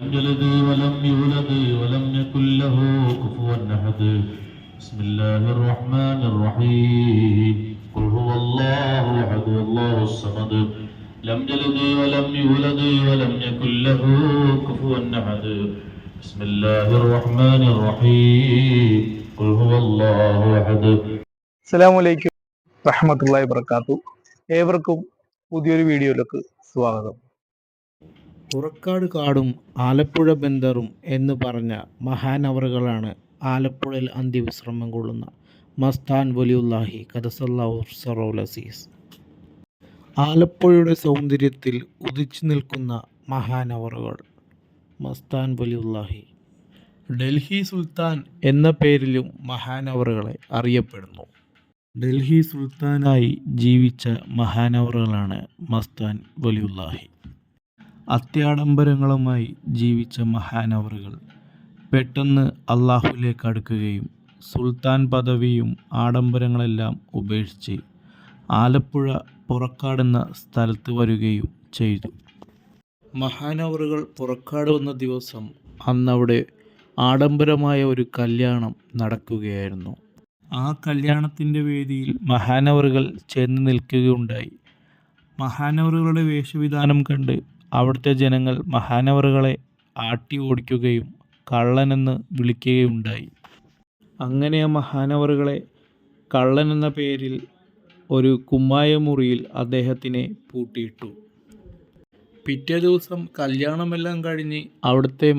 لم يلد ولم يولد ولم يكن له كفوا أحد بسم الله الرحمن الرحيم قل هو الله أحد الله الصمد لم يلد ولم يولد ولم يكن له كفوا أحد بسم الله الرحمن الرحيم قل هو الله أحد അസ്സലാമലൈക്കും റഹ്മത്തുള്ളാഹി വർക്കാത്തു ഏവർക്കും പുതിയൊരു വീഡിയോയിലേക്ക് സ്വാഗതം പുറക്കാട് കാടും ആലപ്പുഴ ബന്ദറും എന്ന് പറഞ്ഞ മഹാനവറുകളാണ് ആലപ്പുഴയിൽ അന്ത്യവിശ്രമം കൊള്ളുന്ന മസ്താൻ വലിയുല്ലാഹി കദസല്ലാഹു സറോലസീസ് ആലപ്പുഴയുടെ സൗന്ദര്യത്തിൽ ഉദിച്ചു നിൽക്കുന്ന മഹാനവറുകൾ മസ്താൻ വലിയുല്ലാഹി ഡൽഹി സുൽത്താൻ എന്ന പേരിലും മഹാനവറുകളെ അറിയപ്പെടുന്നു. ഡൽഹി സുൽത്താനായി ജീവിച്ച മഹാനവറുകളാണ് മസ്താൻ വലിയുല്ലാഹി അത്യാഡംബരങ്ങളുമായി ജീവിച്ച മഹാനവറുകൾ. പെട്ടെന്ന് അള്ളാഹുലേക്ക് അടുക്കുകയും സുൽത്താൻ പദവിയും ആഡംബരങ്ങളെല്ലാം ഉപേക്ഷിച്ച് ആലപ്പുഴ പുറക്കാടെന്ന സ്ഥലത്ത് വരികയും ചെയ്തു. മഹാനവറുകൾ പുറക്കാട് വന്ന ദിവസം അന്നവിടെ ആഡംബരമായ ഒരു കല്യാണം നടക്കുകയായിരുന്നു. ആ കല്യാണത്തിന്റെ വേദിയിൽ മഹാനവറുകൾ ചെന്ന് നിൽക്കുകയുണ്ടായി. മഹാനവറുകളുടെ വേഷവിധാനം കണ്ട് അവിടുത്തെ ജനങ്ങൾ മഹാനവറുകളെ ആട്ടി ഓടിക്കുകയും കള്ളനെന്ന് വിളിക്കുകയുണ്ടായി. അങ്ങനെ ആ മഹാനവറുകളെ കള്ളനെന്ന പേരിൽ ഒരു കുമ്മായ മുറിയിൽ അദ്ദേഹത്തിനെ പൂട്ടിയിട്ടു. പിറ്റേ ദിവസം കല്യാണമെല്ലാം കഴിഞ്ഞ് അവിടുത്തെ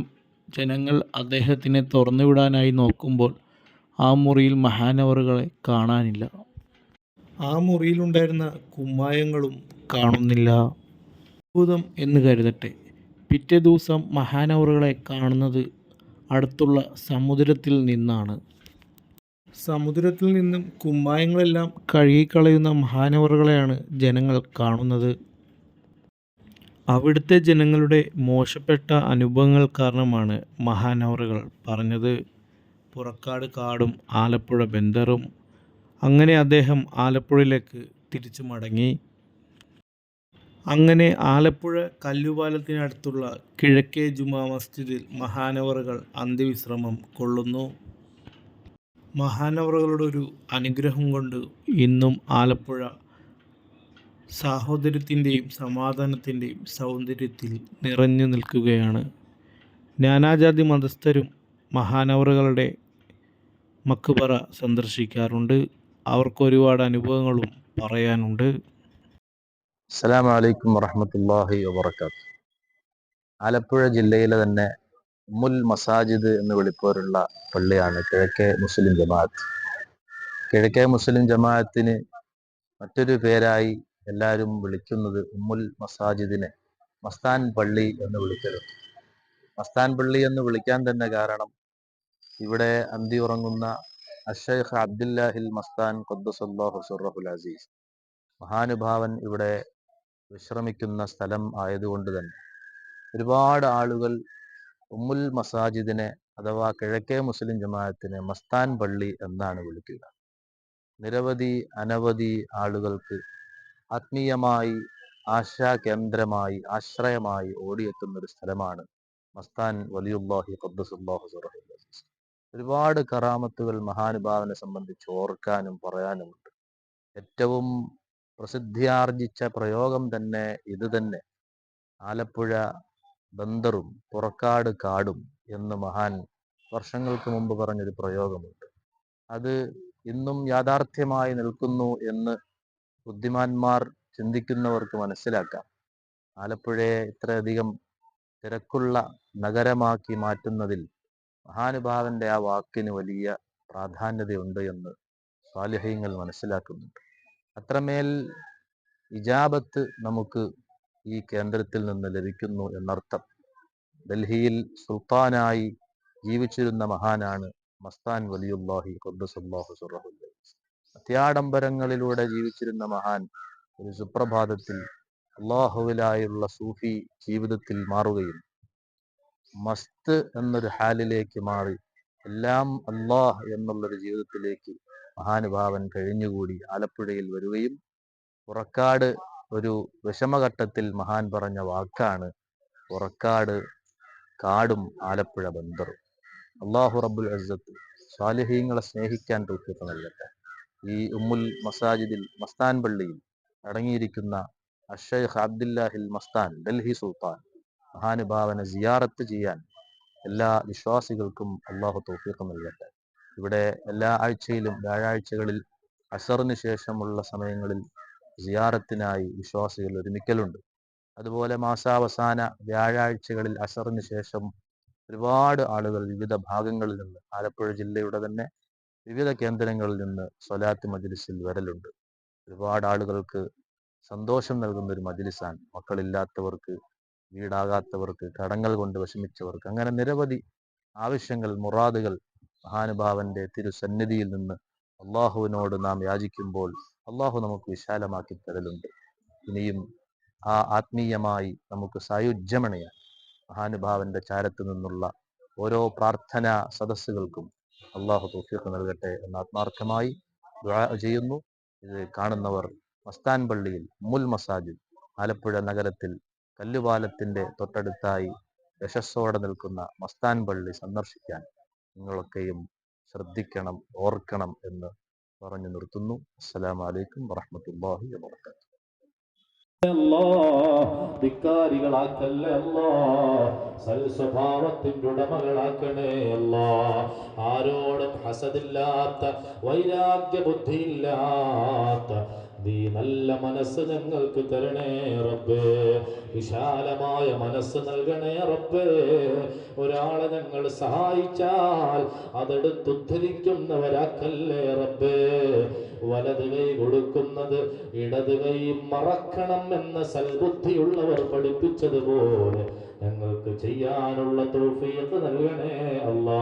ജനങ്ങൾ അദ്ദേഹത്തിനെ തുറന്നുവിടാനായി നോക്കുമ്പോൾ ആ മുറിയിൽ മഹാനവറുകളെ കാണാനില്ല. ആ മുറിയിലുണ്ടായിരുന്ന കുമ്മായങ്ങളും കാണുന്നില്ല. അത്ഭുതം എന്ന് കരുതട്ടെ. പിറ്റേ ദിവസം മഹാനവറുകളെ കാണുന്നത് അടുത്തുള്ള സമുദ്രത്തിൽ നിന്നാണ്. സമുദ്രത്തിൽ നിന്നും കുമ്മായങ്ങളെല്ലാം കഴുകിക്കളയുന്ന മഹാനവറുകളെയാണ് ജനങ്ങൾ കാണുന്നത്. അവിടുത്തെ ജനങ്ങളുടെ മോശപ്പെട്ട അനുഭവങ്ങൾ കാരണമാണ് മഹാനവറുകൾ പറഞ്ഞത്. പുറക്കാട് കാടും ആലപ്പുഴ ബന്ദറും അങ്ങനെ അദ്ദേഹം ആലപ്പുഴയിലേക്ക് തിരിച്ചു മടങ്ങി. അങ്ങനെ ആലപ്പുഴ കല്ലുപാലത്തിനടുത്തുള്ള കിഴക്കേ ജുമാ മസ്ജിദിൽ മഹാനവറുകൾ അന്ത്യവിശ്രമം കൊള്ളുന്നു. മഹാനവറുകളുടെ ഒരു അനുഗ്രഹം കൊണ്ട് ഇന്നും ആലപ്പുഴ സാഹോദര്യത്തിന്റെയും സമാധാനത്തിന്റെയും സൗന്ദര്യത്തിൽ നിറഞ്ഞു നിൽക്കുകയാണ്. നാനാജാതി മതസ്ഥരും മഹാനവറുകളുടെ മക്കുപറ സന്ദർശിക്കാറുണ്ട്. അവർക്ക് ഒരുപാട് അനുഭവങ്ങളും പറയാനുണ്ട്. അലൈക്കും വറഹമത്തല്ലാഹി വബർക്കാത്ത് ആലപ്പുഴ ജില്ലയിലെ തന്നെ മുൽ മസാജിദ് എന്ന് വിളിപ്പോരുള്ള പള്ളിയാണ് കിഴക്കേ മുസ്ലിം ജമാഅത്ത്. കിഴക്കേ മുസ്ലിം ജമാഅത്തിന് മറ്റൊരു പേരായി എല്ലാവരും വിളിക്കുന്നത് ഉമ്മുൽ മസാജിദിനെ മസ്താൻ പള്ളി എന്ന് വിളിക്കരുത് മസ്താൻ പള്ളി എന്ന് വിളിക്കാൻ തന്നെ കാരണം ഇവിടെ അന്തി ഉറങ്ങുന്ന അഷൈഖ് അബ്ദുല്ലാഹിൽ മസ്താൻ ഖദ്ദസല്ലാഹു സുറഹുൽ അസീസ്. മഹാനുഭാവൻ ഇവിടെ വിശ്രമിക്കുന്ന സ്ഥലം ആയതുകൊണ്ട് തന്നെ. ഒരുപാട് ആളുകൾ ഉമ്മുൽ മസാജിദിനെ അഥവാ കിഴക്കേ മുസ്ലിം ജമാഅത്തിനെ മസ്താൻ പള്ളി എന്നാണ് വിളിക്കുക. നിരവധി അനവധി ആളുകൾക്ക് ആത്മീയമായി ആശാ കേന്ദ്രമായി ആശ്രയമായി ഓടിയെത്തുന്ന ഒരു സ്ഥലമാണ് മസ്താൻ വലിയുല്ലാഹി അസീസ്. ഒരുപാട് കറാമത്തുകൾ മഹാനുഭാവനെ സംബന്ധിച്ച് ഓർക്കാനും പറയാനുമുണ്ട്. ഏറ്റവും പ്രസിദ്ധിയാർജിച്ച പ്രയോഗം തന്നെ ഇത് തന്നെ. ആലപ്പുഴ ബന്ദറും പുറക്കാട് കാടും എന്ന് മഹാൻ വർഷങ്ങൾക്ക് മുമ്പ് പറഞ്ഞൊരു പ്രയോഗമുണ്ട്. അത് ഇന്നും യാഥാർത്ഥ്യമായി നിൽക്കുന്നു എന്ന് ബുദ്ധിമാന്മാർ ചിന്തിക്കുന്നവർക്ക് മനസ്സിലാക്കാം. ആലപ്പുഴയെ ഇത്രയധികം തിരക്കുള്ള നഗരമാക്കി മാറ്റുന്നതിൽ മഹാനുഭാവന്റെ ആ വാക്കിന് വലിയ പ്രാധാന്യതയുണ്ട് എന്ന് സ്വാലിഹ്യങ്ങൾ മനസ്സിലാക്കുന്നുണ്ട്. അത്രമേൽ ഇജാബത്ത് നമുക്ക് ഈ കേന്ദ്രത്തിൽ നിന്ന് ലഭിക്കുന്നു എന്നർത്ഥം. ഡൽഹിയിൽ സുൽത്താനായി ജീവിച്ചിരുന്ന മഹാനാണ് മസ്താൻ വലിയുല്ലാഹി ഖുദ്ദസുല്ലാഹു സുറഹുല്ല അത്യാഡംബരങ്ങളിലൂടെ ജീവിച്ചിരുന്ന മഹാൻ ഒരു സുപ്രഭാതത്തിൽ അള്ളാഹുവിലായുള്ള സൂഫി ജീവിതത്തിൽ മാറുകയും മസ്ത് എന്നൊരു ഹാലിലേക്ക് മാറി എല്ലാം അള്ളാഹ് എന്നുള്ളൊരു ജീവിതത്തിലേക്ക് മഹാനുഭാവൻ കഴിഞ്ഞുകൂടി ആലപ്പുഴയിൽ വരികയും പുറക്കാട് ഒരു വിഷമഘട്ടത്തിൽ മഹാൻ പറഞ്ഞ വാക്കാണ് പുറക്കാട് കാടും ആലപ്പുഴ ബന്ദറും. അള്ളാഹു റബ്ബുൽ അസത്ത് സ്വാലിഹീങ്ങളെ സ്നേഹിക്കാൻ തോക്കിയിട്ട് നൽകട്ടെ. ഈ ഉമ്മുൽ മസാജിദിൽ മസ്താൻ പള്ളിയിൽ അടങ്ങിയിരിക്കുന്ന അഷൈഖ് അബ്ദുല്ലാഹിൽ മസ്താൻ ഡൽഹി സുൽത്താൻ മഹാനുഭാവനെ സിയാറത്ത് ചെയ്യാൻ എല്ലാ വിശ്വാസികൾക്കും അള്ളാഹു തൗഫീഖ് നൽകട്ടെ. ഇവിടെ എല്ലാ ആഴ്ചയിലും വ്യാഴാഴ്ചകളിൽ അസറിന് ശേഷമുള്ള സമയങ്ങളിൽ സിയാറത്തിനായി വിശ്വാസികൾ ഒരുമിക്കലുണ്ട്. അതുപോലെ മാസാവസാന വ്യാഴാഴ്ചകളിൽ അസറിന് ശേഷം ഒരുപാട് ആളുകൾ വിവിധ ഭാഗങ്ങളിൽ നിന്ന് ആലപ്പുഴ ജില്ലയുടെ തന്നെ വിവിധ കേന്ദ്രങ്ങളിൽ നിന്ന് സ്വലാത്ത് മജ്ലിസിൽ വരലുണ്ട്. ഒരുപാട് ആളുകൾക്ക് സന്തോഷം നൽകുന്ന ഒരു മജ്ലിസാണ്. മക്കളില്ലാത്തവർക്ക് വീടാകാത്തവർക്ക് കടങ്ങൾ കൊണ്ട് വിഷമിച്ചവർക്ക് അങ്ങനെ നിരവധി ആവശ്യങ്ങൾ മുറാദുകൾ മഹാനുഭാവന്റെ തിരുസന്നിധിയിൽ നിന്ന് അള്ളാഹുവിനോട് നാം യാചിക്കുമ്പോൾ അള്ളാഹു നമുക്ക് വിശാലമാക്കി തരലുണ്ട്. ഇനിയും ആ ആത്മീയമായി നമുക്ക് സായുജ്യമണയാൻ മഹാനുഭാവന്റെ ചാരത്ത് നിന്നുള്ള ഓരോ പ്രാർത്ഥന സദസ്സുകൾക്കും അള്ളാഹു തൗഫീഖ് നൽകട്ടെ എന്ന് ആത്മാർത്ഥമായി ചെയ്യുന്നു. ഇത് കാണുന്നവർ മസ്താൻ പള്ളിയിൽ മുൽ മസാജിദ് ആലപ്പുഴ നഗരത്തിൽ കല്ലുപാലത്തിന്റെ തൊട്ടടുത്തായി യശസ്സോടെ നിൽക്കുന്ന മസ്താൻ പള്ളി സന്ദർശിക്കാൻ നിങ്ങളൊക്കെയും ശ്രദ്ധിക്കണം ഓർക്കണം എന്ന് പറഞ്ഞു നിർത്തുന്നു. വബറകാതുഹു. അല്ലാ ധിക്കാരികളാക്കല്ലേ അല്ലാ സൽസ്വഭാവത്തിന്റെ ഉടമകളാക്കണേ അല്ലാ ആരോടും ഹസദില്ലാത്ത വൈരാഗ്യ ബുദ്ധിയില്ലാത്ത നീ നല്ല മനസ്സ് ഞങ്ങൾക്ക് തരണേ റബ്ബേ. വിശാലമായ മനസ്സ് നൽകണേ റബ്ബേ. ഒരാളെ ഞങ്ങൾ സഹായിച്ചാൽ അതെടുത്തുദ്ധരിക്കുന്നവരാക്കല്ലേ റബ്ബേ. വലത് കൈ കൊടുക്കുന്നത് ഇടത് കൈ മറക്കണം എന്ന സൽബുദ്ധിയുള്ളവർ പഠിപ്പിച്ചതുപോലെ ഞങ്ങൾക്ക് ചെയ്യാനുള്ള തൗഫീഖ് നൽകണേ അല്ലാ.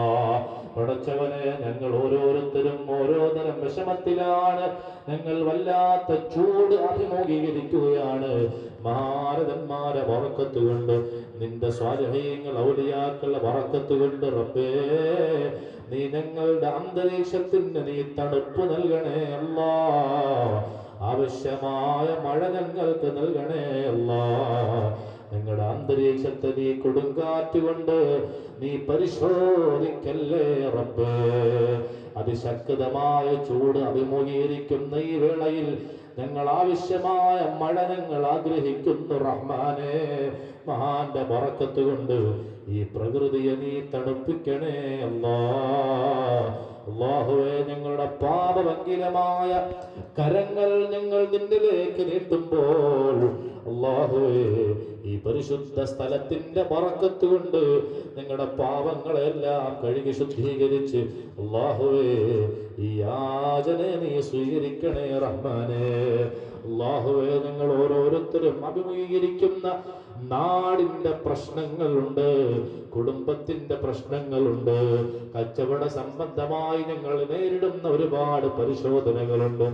പടച്ചവനെ ഞങ്ങൾ ഓരോരുത്തരും ഓരോ തരം വിഷമത്തിലാണ്. ഞങ്ങൾ വല്ലാത്ത ചൂട് അഭിമുഖീകരിക്കുകയാണ്. മാരതന്മാരെ വറക്കത്തുകൊണ്ട് നിന്റെ സ്വാരഹീയങ്ങൾ ഔലിയാക്കളുടെ വറക്കത്തുകൊണ്ട് റബ്ബേ നീ ഞങ്ങളുടെ അന്തരീക്ഷത്തിന് നീ തണുപ്പ് നൽകണേ അല്ലാ. ആവശ്യമായ മഴ ഞങ്ങൾക്ക് നൽകണേ അല്ലാ. നിങ്ങളുടെ അന്തരീക്ഷത്തെ നീ കൊടുങ്കാറ്റ് കൊണ്ട് നീ പരിശോധിക്കല്ലേ റബ്ബേ? അതിശക്തമായ ചൂട് അഭിമുഖീകരിക്കുന്ന ഈ വേളയിൽ ഞങ്ങൾ ആവശ്യമായ മഴ ഞങ്ങൾ ആഗ്രഹിക്കുന്നു റഹ്മാനെ. മഹാന്റെ ബറക്കത്ത് കൊണ്ട് ഈ പ്രകൃതിയെ നീ തണുപ്പിക്കണേ അല്ലാ. ഞങ്ങളുടെ പാപഭംഗിരമായ കരങ്ങൾ ഞങ്ങൾ നിന്നിലേക്ക് നീട്ടുമ്പോൾ അള്ളാഹുവേ ഈ പരിശുദ്ധ സ്ഥലത്തിന്റെ പറക്കത്ത് കൊണ്ട് നിങ്ങളുടെ പാപങ്ങളെല്ലാം കഴുകി ശുദ്ധീകരിച്ച് അള്ളാഹുവേ ഈ യാചനെ നീ സ്വീകരിക്കണേ റഹ്മാനെ. അള്ളാഹുവെ നിങ്ങൾ ഓരോരുത്തരും അഭിമുഖീകരിക്കുന്ന നാടിന്റെ പ്രശ്നങ്ങളുണ്ട് കുടുംബത്തിന്റെ പ്രശ്നങ്ങളുണ്ട് കച്ചവട സംബന്ധമായി ഞങ്ങൾ നേരിടുന്ന ഒരുപാട് പരിശോധനകളുണ്ട്.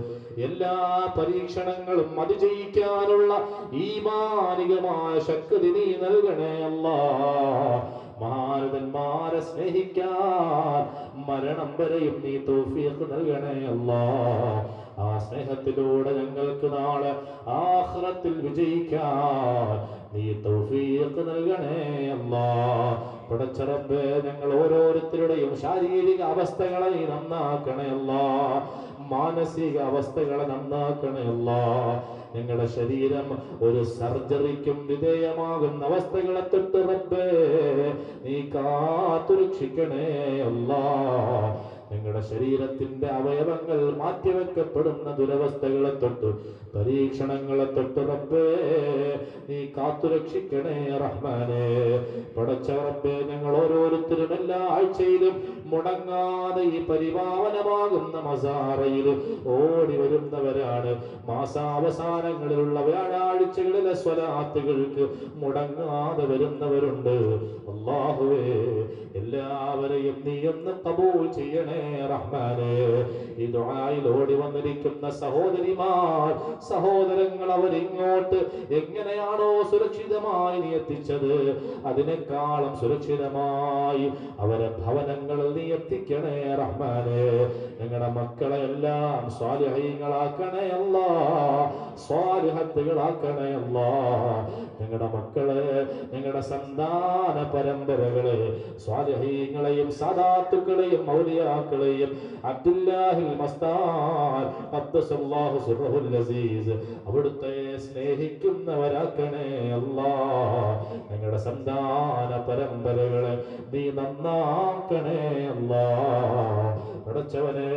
എല്ലാ പരീക്ഷണങ്ങളും അതിജയിക്കാനുള്ള ഈ മാനികമായ ശക്തി നീ നൽകണേ അല്ലാ. മാരുതന്മാരെ സ്നേഹിക്കാൻ മരണം വരെയും നീ തൗഫീഖ് നൽകണേ അല്ലാ. ആ സ്നേഹത്തിലൂടെ ഞങ്ങൾക്ക് നാളെ ആഹ്റത്തിൽ വിജയിക്കാൻ നീ തൗഫീഖ് നൽകണേ അല്ല. പടച്ചറബ് ഞങ്ങൾ ഓരോരുത്തരുടെയും ശാരീരിക അവസ്ഥകളെ നന്നാക്കണേ അല്ലാ. മാനസിക അവസ്ഥകളെ നന്നാക്കണേ അല്ലാ. ഞങ്ങളുടെ ശരീരം ഒരു സർജറിക്കും വിധേയമാകുന്ന അവസ്ഥകളെ തൊട്ട് റബ്ബേ നീ കാത്തുരക്ഷിക്കണേ അല്ലാ. നിങ്ങളുടെ ശരീരത്തിന്റെ അവയവങ്ങൾ മാറ്റിവെക്കപ്പെടുന്ന ദുരവസ്ഥകളെ തൊട്ട് പരീക്ഷണങ്ങളെ തൊട്ട് റബ്ബേ നീ കാത്തുരക്ഷിക്കണേ റഹ്മാനെ. പടച്ച റബ്ബേ ഞങ്ങൾ ഓരോരുത്തരും എല്ലാ ആഴ്ചയിലും മുടങ്ങാതെ ഈ പരിപാവനമാകുന്ന മസാറയിൽ ഓടി വരുന്നവരാണ്. മാസാവസാനങ്ങളിലുള്ള വ്യാഴാഴ്ചകളിലെ സ്വലാത്തുകൾക്ക് മുടങ്ങാതെ വരുന്നവരുണ്ട്. അള്ളാഹുവേ എല്ലാവരെയും നീ ഒന്ന് കബൂൾ ചെയ്യണേ റഹ്മാനെ. ഈ ദുആയിൽ ഓടി വന്നിരിക്കുന്ന സഹോദരിമാർ സഹോദരങ്ങൾ അവരിങ്ങോട്ട് എങ്ങനെയാണോ സുരക്ഷിതമായി നീ എത്തിച്ചത്? അതിനേക്കാളും സുരക്ഷിതമായി അവരെ ഭവനങ്ങളിൽ നീ എത്തിക്കണേ റഹ്മാനെ. ഞങ്ങളുടെ മക്കളെ എല്ലാം സ്വാലിഹീങ്ങളാക്കണേ അല്ല സ്വാലിഹത്തുകളാക്കണേ അല്ല ഞങ്ങളുടെ മക്കൾ ഞങ്ങളുടെ സന്താന പരമ്പരകൾ സ്വാലിഹീങ്ങളെയും സദാത്തുക്കളെയും മൗലിയാക്കളെയും അബ്ദുല്ലാഹിൽ അവിടുത്തെ സ്നേഹിക്കുന്നവരാക്കണേ അല്ലാ. ഞങ്ങളുടെ സന്താന പരമ്പരകളെ നീ നന്നാക്കണേ അല്ലാ. പടച്ചവനെ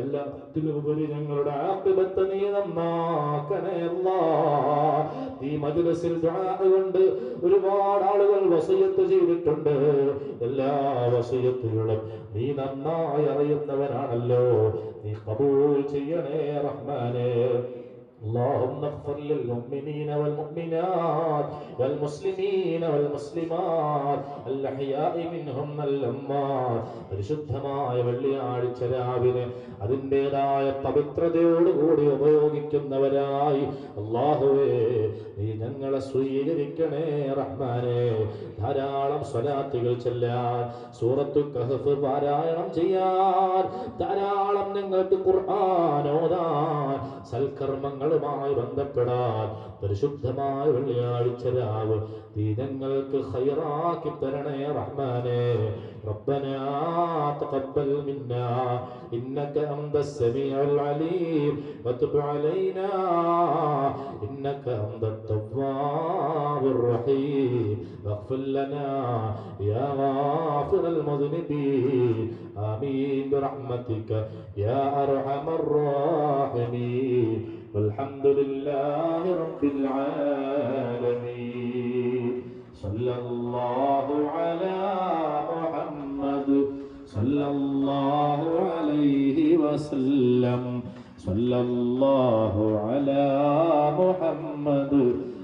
എല്ലാത്തിലുപരി ഞങ്ങളുടെ ആക്കിബത്ത് നീ നന്നാക്കണേ ഈ മജുരസിൽ കൊണ്ട് ഒരുപാട് ആളുകൾ വസയത്ത് ചെയ്തിട്ടുണ്ട്. എല്ലാ വസയത്തുകളും നീ നന്നായി അറിയുന്നവനാണല്ലോ നീ കബൂൽ ചെയ്യണേ റഹ്മാനെ. اللهم اغفر للمؤمنين والمؤمنات والمسلمين والمسلمات الأحياء منهم والأموات പരിശുദ്ധമായ വെള്ളിയാഴ്ച രാവിലെ അതിൻ്റെതായ പവിത്രതയോടുകൂടി ഉപയോഗിക്കുന്നവരായി അള്ളാഹുവേ നീ ഞങ്ങളെ സ്വീകരിക്കണേ റഹ്മാനെ ധാരാളം സ്വലാത്തുകൾ ചെല്ലാൻ സൂറത്തു കഹഫ് പാരായണം ചെയ്യാൻ ധാരാളം ഞങ്ങൾക്ക് ഖുർആൻ ഓതാൻ സൽക്കർമ്മങ്ങളുമായി ബന്ധപ്പെടാൻ പരിശുദ്ധമായ വെള്ളിയാഴ്ച രാവ് നീ ഞങ്ങൾക്ക് ഖൈറാക്കി തരണേ റഹ്മാനെ ربنا تقبل منا إنك أنت السميع العليم وتب علينا إنك أنت التواب الرحيم واغفر لنا يا غافر المذنبين آمين برحمتك يا أرحم الراحمين والحمد لله رب العالمين صلى الله على محمد صلى الله عليه وسلم صلى الله على محمد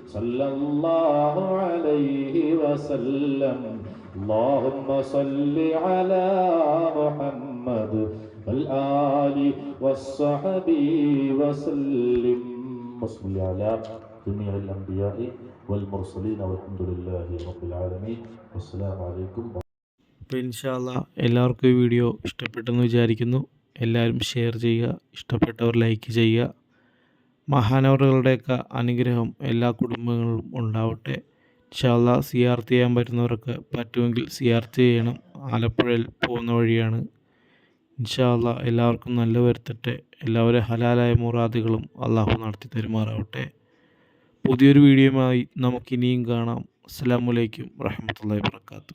صلى الله عليه وسلم اللهم صل على محمد والآل والصحب وسلم وصل على جميع الأنبياء والمرسلين والحمد لله رب العالمين والسلام عليكم അപ്പോൾ ഇൻഷാല്ല എല്ലാവർക്കും ഈ വീഡിയോ ഇഷ്ടപ്പെട്ടെന്ന് വിചാരിക്കുന്നു എല്ലാവരും ഷെയർ ചെയ്യുക ഇഷ്ടപ്പെട്ടവർ ലൈക്ക് ചെയ്യുക മഹാനവറുകളുടെയൊക്കെ അനുഗ്രഹം എല്ലാ കുടുംബങ്ങളിലും ഉണ്ടാവട്ടെ ഇൻഷാല്ല സിയാർത്ത് ചെയ്യാൻ പറ്റുന്നവർക്ക് പറ്റുമെങ്കിൽ സിയാർത്ത് ചെയ്യണം ആലപ്പുഴയിൽ പോകുന്ന വഴിയാണ് ഇൻഷാല്ല എല്ലാവർക്കും നല്ല വരുത്തട്ടെ. എല്ലാവരും ഹലാലായ മുറാദുകളും അള്ളാഹു നടത്തി തരുമാറാവട്ടെ. പുതിയൊരു വീഡിയോയുമായി നമുക്കിനിയും കാണാം. അസ്സാം വലൈക്കും വാഹമത്തല്ലാ വാത്തു